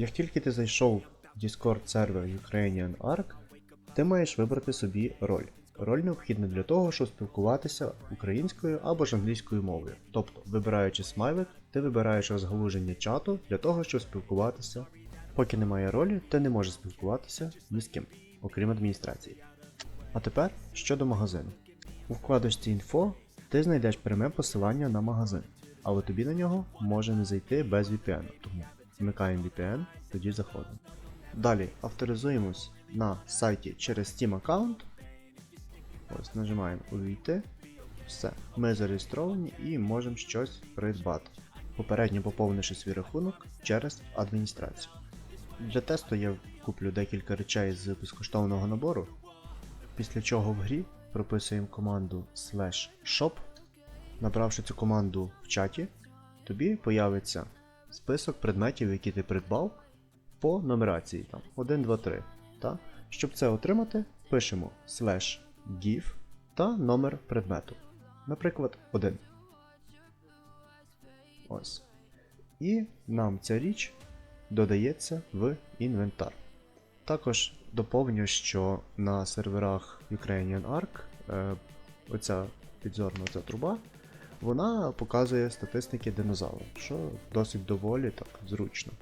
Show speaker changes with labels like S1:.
S1: Як тільки ти зайшов в Discord сервер Ukrainian Arc, ти маєш вибрати собі роль. Роль необхідна для того, щоб спілкуватися українською або ж англійською мовою. Тобто, вибираючи смайлик, ти вибираєш розгалуження чату для того, щоб спілкуватися. Поки немає ролі, ти не можеш спілкуватися ні з ким, окрім адміністрації. А тепер щодо магазину. У вкладочці інфо ти знайдеш пряме посилання на магазин, але тобі на нього може не зайти без VPN, тому вмикаємо VPN, тоді заходимо. Далі авторизуємось на сайті через Steam аккаунт. Ось нажимаємо Увійти. Все, ми зареєстровані і можемо щось придбати, попередньо поповнивши свій рахунок через адміністрацію. Для тесту я куплю декілька речей з безкоштовного набору, після чого в грі прописуємо команду slash shop. Набравши цю команду в чаті, тобі появиться список предметів, які ти придбав по нумерації там 1, 2, 3. Та? Щоб це отримати, пишемо slash give та номер предмету. Наприклад, 1. Ось. І нам ця річ додається в інвентар. Також доповню, що на серверах Ukrainian Arc е, оця підзорна ця труба, вона показує статистики динозаврів, що досить доволі так зручно.